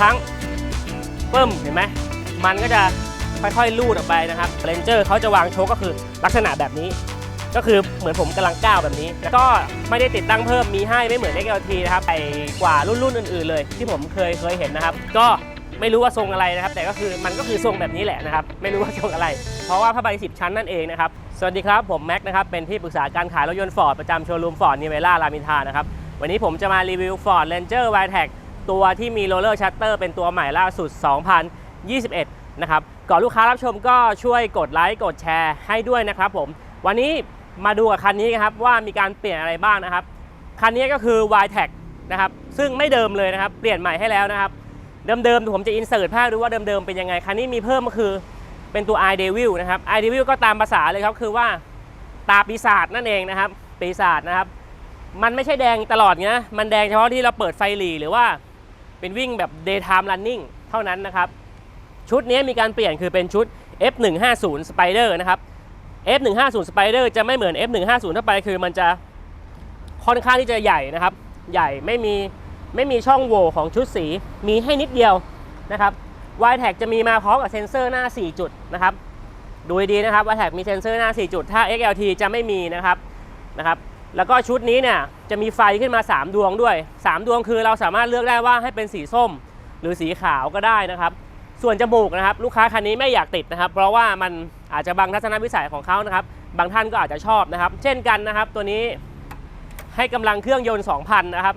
ครั้งเปึ้มเห็นไหมมันก็จะค่อยๆ ลูดออกไปนะครับเรนเจอร์เขาจะวางโชคก็คือลักษณะแบบนี้ ก็คือเหมือนผมกำลังก้าวแบบนี้ แล้วก็ไม่ได้ติดตั้งเพิ่มมีให้ไม่เหมือน XLT นะครับใหญ่กว่ารุ่นรุ่นอื่น ๆ เลย ที่ผมเคยเคยเห็นนะครับ ก็ไม่รู้ว่าทรงอะไรนะครับ แต่ก็คือมันก็คือทรงแบบนี้แหละนะครับ ไม่รู้ว่าทรงอะไร เพราะว่าผ้าใบ10 ชั้นนั่นเองนะครับ สวัสดีครับผมแม็กนะครับ เป็นที่ปรึกษาการขายรถยนต์ฟอร์ดประจำโชว์รูมฟอร์ดนิเวล่ารามินทานะครับ วันนี้ผมจะมารีวิว Ford Ranger w i t e c ตัวที่มีโรลเลอร์ชัตเตอร์เป็นตัวใหม่ล่าสุด 2021 นะครับ ก่อนลูกค้ารับชมก็ช่วยกดไลค์กดแชร์ให้ด้วยนะครับผม วันนี้มาดูกับคันนี้ครับว่ามีการเปลี่ยนอะไรบ้างนะครับ คันนี้ก็คือ w i t e c นะครับ ซึ่งไม่เดิมเลยนะครับ เปลี่ยนใหม่ให้แล้วนะครับ เดิมๆผมจะอินเสิร์ตภาพดูว่าเดิมๆเป็นยังไง คันนี้มีเพิ่มก็คือเป็นตัว i Devil นะครับ i Devil ก็ตามภาษาเลยครับคือว่าตาปีศาจนั่นเองนะครับ ปีศาจนะครับ มันไม่ใช่แดงตลอดนะ มันแดงเฉพาะที่เราเปิดไฟหลีหรือว่า เป็นวิ่งแบบ daytime running เท่านั้นนะครับ ชุดนี้มีการเปลี่ยนคือเป็นชุด F150 Spider นะครับ F150 Spider จะไม่เหมือน F150 ทั่วไปคือมันจะค่อนข้างที่จะใหญ่นะครับ ใหญ่ไม่มีไม่มีช่องโหว่ของชุดสีมีให้นิดเดียวนะครับ y t a g จะมีมาพร้อมกับเซ็นเซอร์หน้า 4 จุดนะครับ ดูดีนะครับ y t a g มีเซ็นเซอร์หน้า 4 จุด ถ้า XLT จะไม่มีนะครับนะครับ แล้วก็ชุดนี้เนี่ยจะมีไฟขึ้นมา 3 ดวงด้วย 3 ดวงคือเราสามารถเลือกได้ว่าให้เป็นสีส้มหรือสีขาวก็ได้นะครับ ส่วนจมูกนะครับ ลูกค้าคันนี้ไม่อยากติดนะครับ เพราะว่ามันอาจจะบังทัศนวิสัยของเขานะครับ บางท่านก็อาจจะชอบนะครับ เช่นกันนะครับ ตัวนี้ให้กำลังเครื่องยนต์ 2,000 นะครับ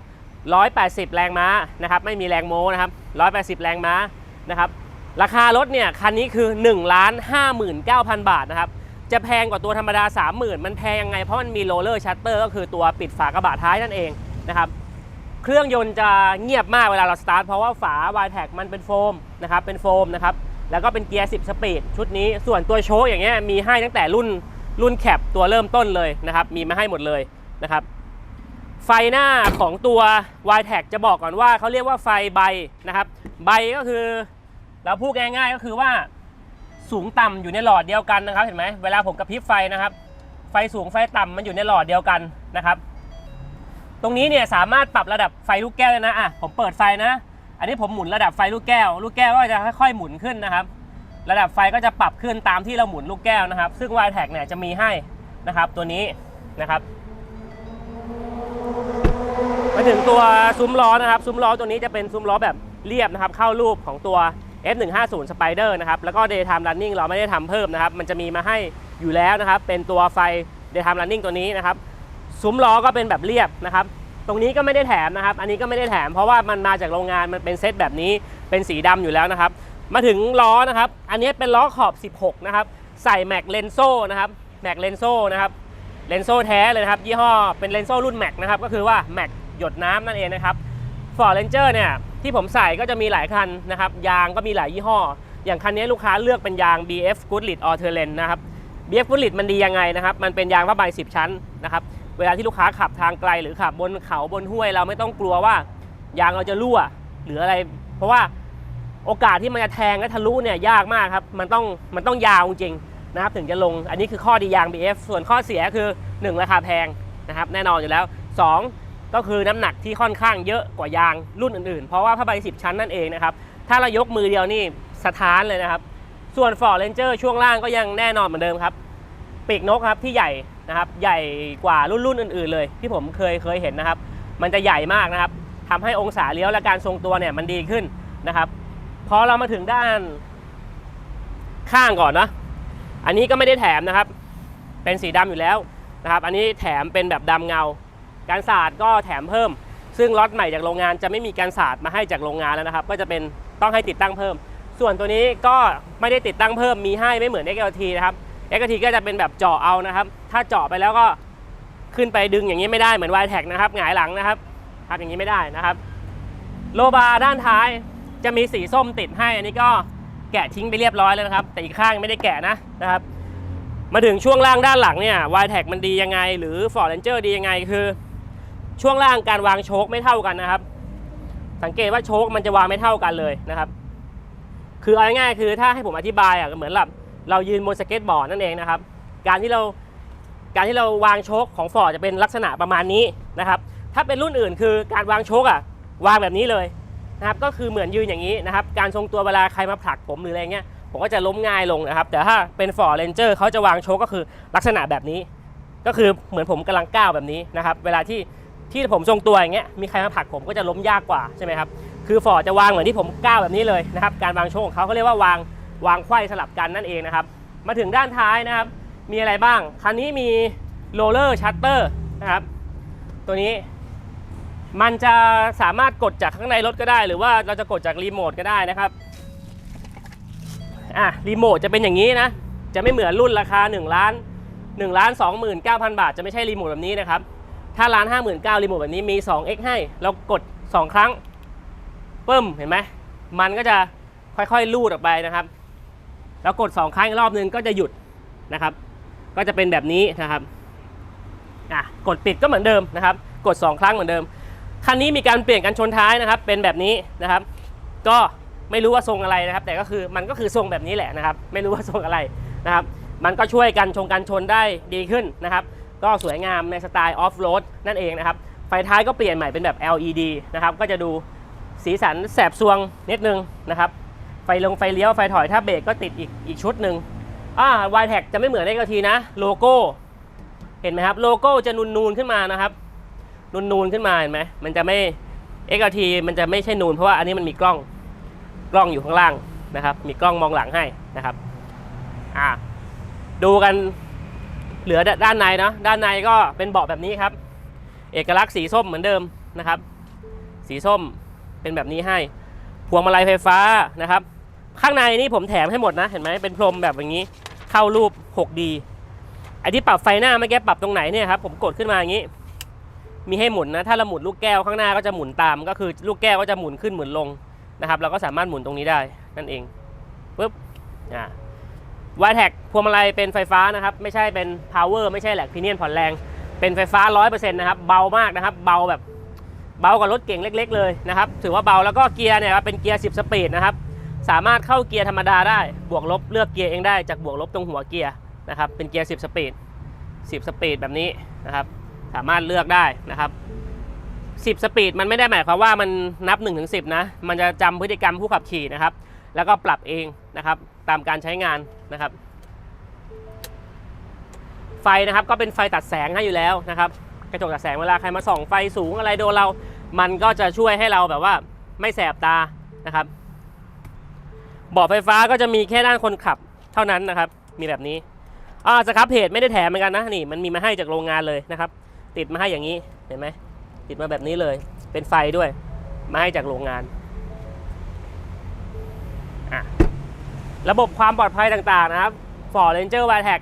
180 แรงม้านะครับ ไม่มีแรงโม้นะครับ 180 แรงม้านะครับ ราคารถเนี่ยคันนี้คือ1ล้าน59,000 บาทนะครับ จะแพงกว่าตัวธรรมดา 30,000 มันแพงยังไง เพราะมันมีโรลเลอร์ชัตเตอร์ก็คือตัวปิดฝากระบะท้ายนั่นเองนะครับเครื่องยนต์จะเงียบมากเวลาเราสตาร์ทเพราะว่าฝาวายแท็กมันเป็นโฟมนะครับเป็นโฟมนะครับแล้วก็เป็นเกียร์ 10 สปีดชุดนี้ส่วนตัวโชคอย่างเงี้ยมีให้ตั้งแต่รุ่นรุ่นแคปตัวเริ่มต้นเลยนะครับมีมาให้หมดเลยนะครับไฟหน้าของตัว y t a g จะบอกก่อนว่าเขาเรียกว่าไฟใบนะครับใบก็คือเราพูดง่ายๆก็คือว่า สูงต่ำอยู่ในหลอดเดียวกันนะครับเห็นไหมเวลาผมกระพริบไฟนะครับ ไฟสูงไฟต่ำมันอยู่ในหลอดเดียวกันนะครับ ตรงนี้เนี่ยสามารถปรับระดับไฟลูกแก้วเลยนะอะผมเปิดไฟนะ อันนี้ผมหมุนระดับไฟลูกแก้ว ลูกแก้วก็จะค่อยๆหมุนขึ้นนะครับ ระดับไฟก็จะปรับขึ้นตามที่เราหมุนลูกแก้วนะครับ ซึ่ง y t a g เนี่ยจะมีให้นะครับ ตัวนี้นะครับมาถึงตัวซุ้มล้อนะครับ ซุ้มล้อตัวนี้จะเป็นซุ้มล้อแบบเรียบนะครับ เข้ารูปของตัว F150 Spider นะครับ แล้วก็ Daytime Running เราไม่ได้ทำเพิ่มนะครับ มันจะมีมาให้อยู่แล้วนะครับ เป็นตัวไฟ Daytime Running ตัวนี้นะครับ ซุ้มล้อก็เป็นแบบเรียบนะครับ ตรงนี้ก็ไม่ได้แถมนะครับ อันนี้ก็ไม่ได้แถม เพราะว่ามันมาจากโรงงาน มันเป็นเซตแบบนี้ เป็นสีดำอยู่แล้วนะครับ มาถึงล้อนะครับ อันนี้เป็นล้อขอบ 16 นะครับ ใส่แม็กเลนโซนะครับ แม็กเลนโซนะครับ เลนโซแท้เลยนะครับ ยี่ห้อ เป็นเลนโซรุ่นแม็กนะครับ ก็คือว่าแม็กหยดน้ำนั่นเองนะครับ Ford Ranger เนี่ย ที่ผมใส่ก็จะมีหลายคันนะครับ ยางก็มีหลายยี่ห้อ อย่างคันนี้ลูกค้าเลือกเป็นยาง BF Goodrich All Terrain นะครับ BF Goodrich มันดียังไงนะครับ มันเป็นยางผ้าใบ10 ชั้นนะครับ เวลาที่ลูกค้าขับทางไกลหรือขับบนเขาบนห้วย เราไม่ต้องกลัวว่ายางเราจะรั่วหรืออะไร เพราะว่าโอกาสที่มันจะแทงและทะลุเนี่ยยากมากครับ มันต้องมันต้องยาวจริงนะครับถึงจะลง อันนี้คือข้อดียาง BF ส่วนข้อเสียคือ 1 ราคาแพงนะครับแน่นอนอยู่แล้ว 2 ก็คือน้ำหนักที่ค่อนข้างเยอะกว่ายางรุ่นอื่นๆ เพราะว่าผ้าใบ10 ชั้นนั่นเองนะครับ ถ้าเรายกมือเดียวนี่สถานเลยนะครับ ส่วน Ford Ranger ช่วงล่างก็ยังแน่นอนเหมือนเดิมครับปีกนกครับที่ใหญ่นะครับใหญ่กว่ารุ่นรุ่นอื่น ๆ เลย ที่ผมเคยเคยเห็นนะครับ มันจะใหญ่มากนะครับทำให้องศาเลี้ยวและการทรงตัวเนี่ยมันดีขึ้นนะครับพอเรามาถึงด้านข้างก่อนนะอันนี้ก็ไม่ได้แถมนะครับ เป็นสีดำอยู่แล้วนะครับ อันนี้แถมเป็นแบบดำเงา การสาดก็แถมเพิ่ม ซึ่งล็อตใหม่จากโรงงานจะไม่มีการสาดมาให้จากโรงงานแล้วนะครับ ก็จะเป็นต้องให้ติดตั้งเพิ่ม ส่วนตัวนี้ก็ไม่ได้ติดตั้งเพิ่มมีให้ไม่เหมือน XLT นะครับ XLT ก็จะเป็นแบบเจาะเอานะครับ ถ้าเจาะไปแล้วก็ขึ้นไปดึงอย่างนี้ไม่ได้เหมือน y t a g นะครับหงายหลังนะครับทำอย่างนี้ไม่ได้นะครับ โลบาร์ด้านท้ายจะมีสีส้มติดให้ อันนี้ก็แกะทิ้งไปเรียบร้อยแล้วนะครับ แต่อีกข้างไม่ได้แกะนะนะครับ มาถึงช่วงล่างด้านหลังเนี่ย y t a g มันดียังไง หรือ Ford Ranger ดียังไงคือ ช่วงล่างการวางโชคไม่เท่ากันนะครับ สังเกตว่าโชคมันจะวางไม่เท่ากันเลยนะครับ คือเอาง่ายๆคือถ้าให้ผมอธิบายอะเหมือนแบบเรายืนบนสเก็ตบอร์ดนั่นเองนะครับ การที่เราการที่เราวางโชคของฟอร์ดจะเป็นลักษณะประมาณนี้นะครับ ถ้าเป็นรุ่นอื่นคือการวางโชคอะวางแบบนี้เลยนะครับ ก็คือเหมือนยืนอย่างนี้นะครับ การทรงตัวเวลาใครมาผลักผมหรืออะไรเงี้ยผมก็จะล้มง่ายลงนะครับ แต่ถ้าเป็นฟอร์เรนเจอร์เขาจะวางโชคก็คือลักษณะแบบนี้ ก็คือเหมือนผมกำลังก้าวแบบนี้นะครับ เวลาที่ ที่ผมทรงตัวอย่างเงี้ยมีใครมาผลักผมก็จะล้มยากกว่าใช่ไหมครับคือฟอร์ดจะวางเหมือนที่ผมก้าวแบบนี้เลยนะครับการวางโชคของเขาเขาเรียกว่าวางวางไขว้สลับกันนั่นเองนะครับ มาถึงด้านท้ายนะครับ มีอะไรบ้าง คันนี้มีโรลเลอร์ชัตเตอร์นะครับ ตัวนี้ มันจะสามารถกดจากข้างในรถก็ได้ หรือว่าเราจะกดจากรีโมทก็ได้นะครับอะรีโมทจะเป็นอย่างนี้นะ จะไม่เหมือนรุ่นราคา1ล้าน1ล้าน29,000 บาท จะไม่ใช่รีโมทแบบนี้นะครับ ถ้าร้าน59,000รีโมทแบบนี้มี 2x ให้ เรากด 2 ครั้งปึ้มเห็นไหมมันก็จะค่อยๆ ลูดออกไปนะครับ แล้วกด 2 ครั้งอีกรอบนึงก็จะหยุดนะครับ ก็จะเป็นแบบนี้นะครับอะกดปิดก็เหมือนเดิมนะครับ กด 2 ครั้งเหมือนเดิมคันนี้มีการเปลี่ยนกันชนท้ายนะครับ เป็นแบบนี้นะครับ ก็ไม่รู้ว่าทรงอะไรนะครับ แต่ก็คือมันก็คือทรงแบบนี้แหละนะครับ ไม่รู้ว่าทรงอะไรนะครับ มันก็ช่วยกันชงกันชนได้ดีขึ้นนะครับ ก็สวยงามในสไตล์ออฟโรดนั่นเองนะครับ ไฟท้ายก็เปลี่ยนใหม่เป็นแบบ LED นะครับ ก็จะดูสีสันแสบซวงนิดนึงนะครับ ไฟลงไฟเลี้ยวไฟถอยถ้าเบรกก็ติดอีกอีกชุดหนึ่งอ่าวายแท็กจะไม่เหมือนในกะทีนะ โลโก้ เห็นไหมครับ โลโก้จะนูนๆขึ้นมานะครับ นูนๆขึ้นมาเห็นไหมมันจะไม่ XLT มันจะไม่ใช่นูนเพราะว่าอันนี้มันมีกล้องกล้องอยู่ข้างล่างนะครับ มีกล้องมองหลังให้นะครับ อ่า ดูกัน เหลือด้านในเนาะด้านในก็เป็นเบาะแบบนี้ครับ เอกลักษณ์สีส้มเหมือนเดิมนะครับ สีส้มเป็นแบบนี้ให้ พวงมาลัยไฟฟ้านะครับ ข้างในนี่ผมแถมให้หมดนะ เห็นไหมเป็นพรมแบบอย่างนี้ เข้ารูป 6D ไอที่ปรับไฟหน้าเมื่อกี้ปรับตรงไหนเนี่ยครับผมกดขึ้นมาอย่างนี้ มีให้หมุนนะ ถ้าเราหมุนลูกแก้วข้างหน้าก็จะหมุนตาม ก็คือลูกแก้วก็จะหมุนขึ้นหมุนลงนะครับ เราก็สามารถหมุนตรงนี้ได้นั่นเองปุ๊บอ่า วายแท็กพวงมาลัยเป็นไฟฟ้านะครับ ไม่ใช่เป็น power ไม่ใช่แหลกพีเนียนผ่อนแรง เป็นไฟฟ้า 100%นะครับ เบามากนะครับ เบาแบบเบากว่ารถเก่งเล็ก ๆ เลยนะครับ ถือว่าเบาแล้วก็เกียร์เนี่ยเป็นเกียร์ 10 สปีดนะครับ สามารถเข้าเกียร์ธรรมดาได้ บวกลบเลือกเกียร์เองได้ จากบวกลบตรงหัวเกียร์นะครับ เป็นเกียร์ 10 สปีด 10 สปีดแบบนี้นะครับ สามารถเลือกได้นะครับ 10 สปีดมันไม่ได้หมายความว่ามันนับ1นถึงสินะ มันจะจำพฤติกรรมผู้ขับขี่นะครับ แล้วก็ปรับเองนะครับตามการใช้งานนะครับ ไฟนะครับก็เป็นไฟตัดแสงให้อยู่แล้วนะครับ กระจกตัดแสงเวลาใครมาส่องไฟสูงอะไรโดนเรา มันก็จะช่วยให้เราแบบว่าไม่แสบตานะครับบาะไฟฟ้าก็จะมีแค่ด้านคนขับเท่านั้นนะครับ มีแบบนี้อ่าสครับเพจไม่ได้แถมเหมือนกันนะนี่มันมีมาให้จากโรงงานเลยนะครับ ติดมาให้อย่างนี้เห็นไหมติดมาแบบนี้เลย เป็นไฟด้วย มาให้จากโรงงาน ระบบความปลอดภัยต่างๆนะครับ Ford Ranger w i t e c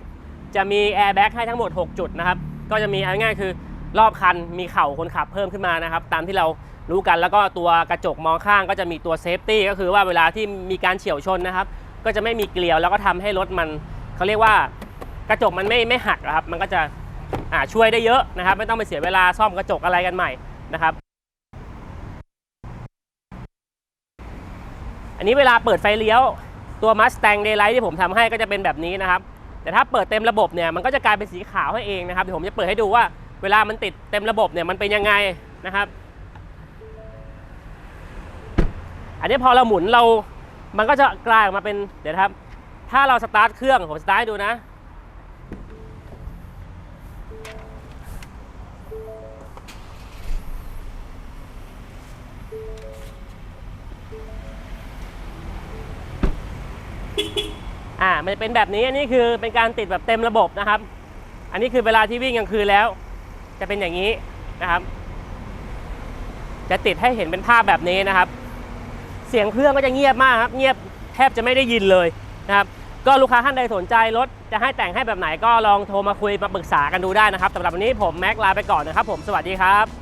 จะมีแอร์แบ็กให้ทั้งหมด 6 จุดนะครับ ก็จะมีเอาง่ายๆคือรอบคันมีเข่าคนขับเพิ่มขึ้นมานะครับ ตามที่เรารู้กันแล้วก็ตัวกระจกมองข้างก็จะมีตัวเซฟตี้ก็คือว่าเวลาที่มีการเฉียวชนนะครับ ก็จะไม่มีเกลียวแล้วก็ทำให้รถมันเขาเรียกว่ากระจกมันไม่ไม่หักนะครับ มันก็จะอ่าช่วยได้เยอะนะครับ ไม่ต้องไปเสียเวลาซ่อมกระจกอะไรกันใหม่นะครับอันนี้เวลาเปิดไฟเลี้ยว ตัว Mustang Daylight ที่ผมทำให้ก็จะเป็นแบบนี้นะครับ แต่ถ้าเปิดเต็มระบบเนี่ยมันก็จะกลายเป็นสีขาวให้เองนะครับเดี๋ยวผมจะเปิดให้ดูว่าเวลามันติดเต็มระบบเนี่ยมันเป็นยังไงนะครับ อันนี้พอเราหมุนเรา มันก็จะกลายออกมาเป็นเดี๋ยวครับ ถ้าเราสตาร์ทเครื่องผมสตาร์ทดูนะ อ่ามันจะเป็นแบบนี้อันนี้คือเป็นการติดแบบเต็มระบบนะครับ อันนี้คือเวลาที่วิ่งกลางคืนแล้ว จะเป็นอย่างนี้นะครับ จะติดให้เห็นเป็นภาพแบบนี้นะครับ เสียงเครื่องก็จะเงียบมากครับ เงียบแทบจะไม่ได้ยินเลยนะครับ ก็ลูกค้าท่านใดสนใจรถจะให้แต่งให้แบบไหนก็ลองโทรมาคุยมาปรึกษากันดูได้นะครับสำหรับวันนี้ผมแม็กลาไปก่อนนะครับ ผมสวัสดีครับ